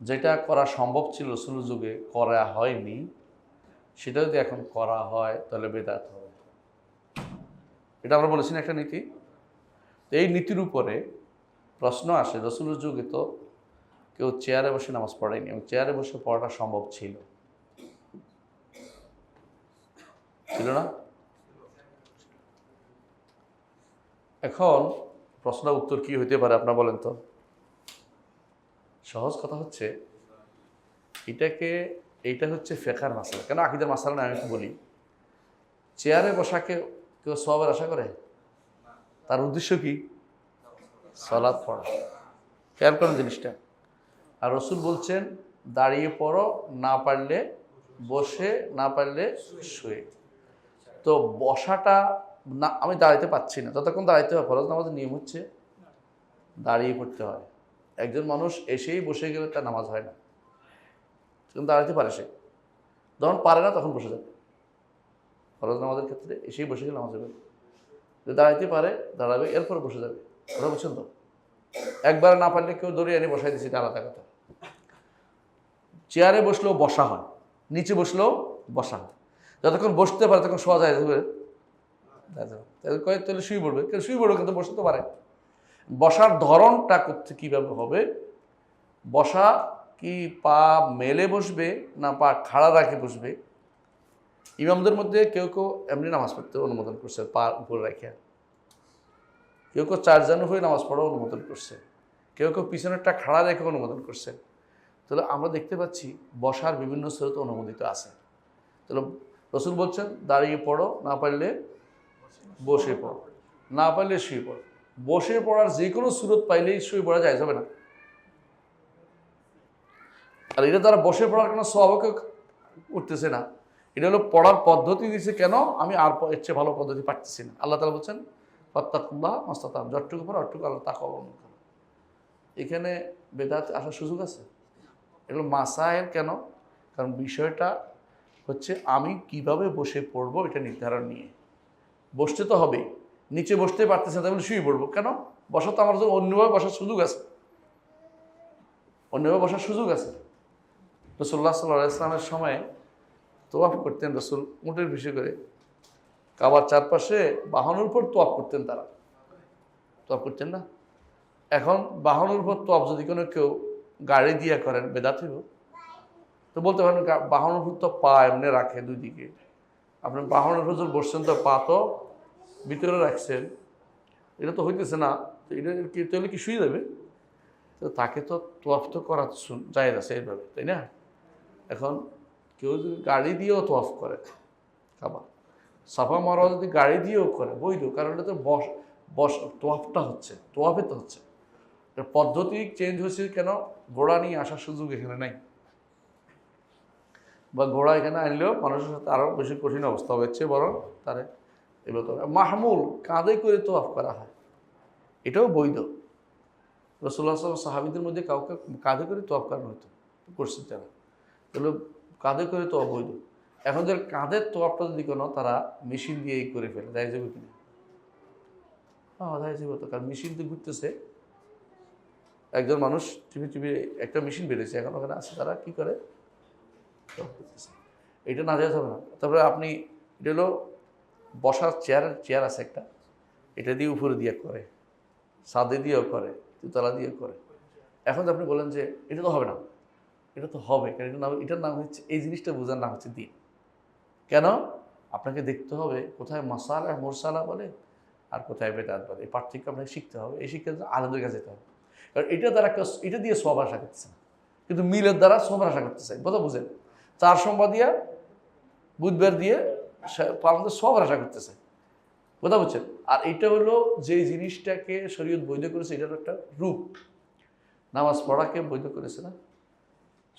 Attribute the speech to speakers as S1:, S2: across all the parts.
S1: যেটা করা সম্ভব ছিল রসুল যুগে, করা হয়নি, সেটা যদি এখন করা হয়, তাহলে বেদাত হবে। এটা আমরা বলেছি না একটা নীতি? এই নীতির উপরে প্রশ্ন আসে, রসুলের যুগে তো কেউ চেয়ারে বসে নামাজ পড়ায়নি এবং চেয়ারে বসে পড়াটা সম্ভব ছিল। ছিল না? এখন প্রশ্ন উত্তর কি হইতে পারে আপনার বলেন তো? সহজ কথা হচ্ছে, এটাকে, এইটা হচ্ছে ফেকার মাসালা কেন আকিদের মাসালা না, আমি একটু বলি। চেয়ারে বসাকে কেউ সবের আশা করে? তার উদ্দেশ্য কি? সলাদ পড়া। খেয়াল করেন জিনিসটা। আর রসুল বলছেন, দাঁড়িয়ে পড়ো, না পারলে বসে, না পারলে শুয়ে। তো বসাটা না, আমি দাঁড়াইতে পাচ্ছি না। যতক্ষণ দাঁড়াইতে হয়, ফরজ নামাজের নিয়ম হচ্ছে দাঁড়িয়ে পড়তে হয়। একজন মানুষ এসেই বসে গেলে তার নামাজ হয় না। যখন দাঁড়াতে পারে সে। যখন পারে না, তখন বসে যাবে। ফরজ নামাজের ক্ষেত্রে এসেই বসে গেলে নামাজ হবে। যদি দাঁড়াইতে পারে, দাঁড়াবে, এরপর বসে যাবে। ওরা বুঝছেন তো? একবার না পারলে কেউ দৌড়িয়ে এনে বসাই দিচ্ছে এটা আলাদা কথা। চেয়ারে বসলেও বসা হয়, নিচে বসলেও বসা হয়। যতক্ষণ বসতে পারে তখন শোয়া যায়। কয়েক তাহলে শুয়ে পড়বে। কেউ শুয়ে পড়বে কিন্তু বসতে তো পারে। বসার ধরনটা করতে কীভাবে হবে? বসা কি পা মেলে বসবে না পা খাড়া রাখে বসবে? ইমামদের মধ্যে কেউ কেউ এমনি নামাজ পড়তে অনুমোদন করছে, পা উপরে রাখে। কেউ কেউ চারজন হয়ে নামাজ পড়া অনুমোদন করছে। কেউ কেউ পিছনেরটা খাড়া রেখে অনুমোদন করছে। তাহলে আমরা দেখতে পাচ্ছি বসার বিভিন্ন স্রোত অনুমোদিত আছে। তাহলে রসুল বলছেন, দাঁড়িয়ে পড়ো, না পারলে বসে পড়ো। না পারলে শুয়ে পড়ো। বসে পড়ার যে কোনো সুরত পাইলেই শুয়ে পড়া যায়, যাবে না। আর এটা তারা বসে পড়ার কোনো স্বভাবকে উঠতেছে না। এটা হলো পড়ার পদ্ধতি দিছে কেন? আমি আর এর চেয়ে ভালো পদ্ধতি পারতেছি না। আল্লাহ তালা বলছেন, ফত্তাকুল্লাহ মস্তাতাম। যতটুকু পর অটুকু আল্লাহ তাকে অবলম্বন করো। এখানে বেদাত আসার সুযোগ আছে? এগুলো মাসায়ের কেন? কারণ বিষয়টা হচ্ছে আমি কীভাবে বসে পড়ব এটা নির্ধারণ নিয়ে। বসতে তো হবেই। নিচে বসতে পারতেছে না, তাহলে শুয়ে পড়ব। কেন? বসা তো আমার জন্য অন্যভাবে বসার সুযোগ আছে। অন্যভাবে বসার সুযোগ আছে। রসুল্লাহ সাল্লাহ ইসলামের সময় তোয়াফ করতেন রসুল উঁটের বিষয় করে কাবার চারপাশে বাহনের উপর তোয়াফ করতেন তারা। তোয়াফ করতেন না? এখন বাহনের উপর তোয়াফ যদি কোনো কেউ গাড়ি দিয়ে করেন, বেদাত হইব? তো বলতে পারেন বাহনের উপর তো পা এমনি রাখে দুই দিকে। আপনি বাহনের উপর বসছেন, তো পা তো ভিতরে রাখছেন, এটা তো হইতেছে না, তো এটা কি, তাহলে কি শুয়ে যাবে? তো তাকে তো তোয়াফ তো করা যায় আছে এইভাবে, তাই না? এখন কেউ যদি গাড়ি দিয়েও তোয়াফ করে খাবার সাফা মারোয়া যদি গাড়ি দিয়েও করে, বৈধ, কারণ এটা তো বস বস, তোয়াফটা হচ্ছে, তোয়াফে তো হচ্ছে। পদ্ধতি চেঞ্জ হয়েছে কেন? ঘোড়া নিয়ে আসার সুযোগ এখানে নাই। বা ঘোড়া এখানে আনলেও মানুষের সাথে আরও বেশি কঠিন অবস্থা হচ্ছে বরং তারে এবার তো মাহমুল, কাঁধে করে তোয়াফ করা হয়। এটাও বৈধ। রসুল্লাহ সাহাবিদের মধ্যে কাউকে কাঁধে করে তোয়াফ করানো হতো করছে তারা। তাহলে কাঁধে করে তো অবৈধ এখন যে কাঁধের তোয়াপটা যদি কোনো, তারা মেশিন দিয়েই করে ফেলে দেয় যাবে কিনা? হ্যাঁ দেয় যাবে তো, কারণ মেশিন তো ঘুরতেছে। একজন মানুষ টিভি টিভি, একটা মেশিন বেরিয়েছে এখন ওখানে আছে, তারা কি করে? এটা না দেওয়া যাবে না। তারপরে আপনি, এটা হলো বসার চেয়ার চেয়ার আছে একটা। এটা দিয়ে উপরে দিয়ে করে সাদে দিয়েও করে দুতলা দিয়েও করে। এখন আপনি বলেন যে এটা তো হবে না, এটা তো হবে, কারণ এটার নাম এটার নাম হচ্ছে, এই জিনিসটা বোঝার নাম হচ্ছে দিন। কেন? আপনাকে দেখতে হবে কোথায় মশালা মোরসালা বলে, আর কোথায় বেদাত বলে। এই পার্থক্য আপনাকে শিখতে হবে, এই শিক্ষা আনন্দের কাছে যেতে হবে। কারণ এটা দ্বারা এটা দিয়ে সব আশা করতেছে না। কিন্তু মিলের দ্বারা সব আশা করতেছে। কথা বুঝেন। চার সোমবার দিয়া, বুধবার দিয়ে পালন সব আশা করতেছে। কথা বলছেন? আর এটা হলো যে জিনিসটাকে শরীয়ত বৈধ করেছে এটার একটা রূপ। নামাজ পড়াকে বৈধ করেছে না?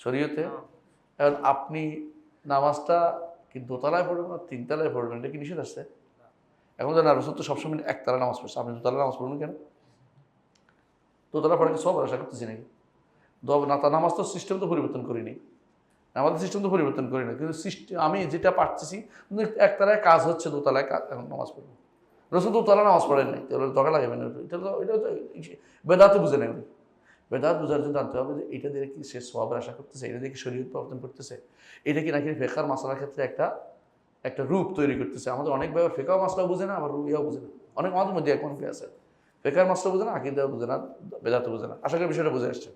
S1: শরীয়তে? এখন আপনি নামাজটা কি দোতলায় পড়বেন না তিনতলায় পড়বেন? এটা কি নিষেধ আসছে এখন তো না রসুল তো সবসময় একতলা নামাজ পড়ছে। আপনি দোতলা নামাজ পড়বেন কেন? দোতলা পড়ে কি সব আশা করতেছি নাকি? দব না তা নামাজ তো সিস্টেম তো পরিবর্তন করিনি। আমাদের সিস্টেম তো পরিবর্তন করি না, কিন্তু সিস্টেম আমি যেটা পারতেছি একতলায় কাজ হচ্ছে দোতলায় কাজ এখন নামাজ পড়ব। রসুল দোতলা নামাজ পড়েন নাই, তাহলে দরকার লাগাবেন এটা তো এটা তো বেদাতে বুঝে নেই উনি বেদাত বোঝার জন্য জানতে হবে যে এটা দিয়ে কি সে সবাবের আশা করতেছে, এটা দিয়ে কি শরীর প্রবর্তন করতেছে? এটা কি নাকি ফেকার মশলার ক্ষেত্রে একটা একটা রূপ তৈরি করতেছে? আমাদের অনেক ব্যাপার ফেকাও মশলা বুঝে না, আবার রুইয়াও বুঝে না। অনেক আমাদের মধ্যে এখন আছে। ফেকার মশলা বুঝে না, আকিদাও বুঝে না, বেদাতও বুঝে না। আশা করি বিষয়টা বুঝে আসছে।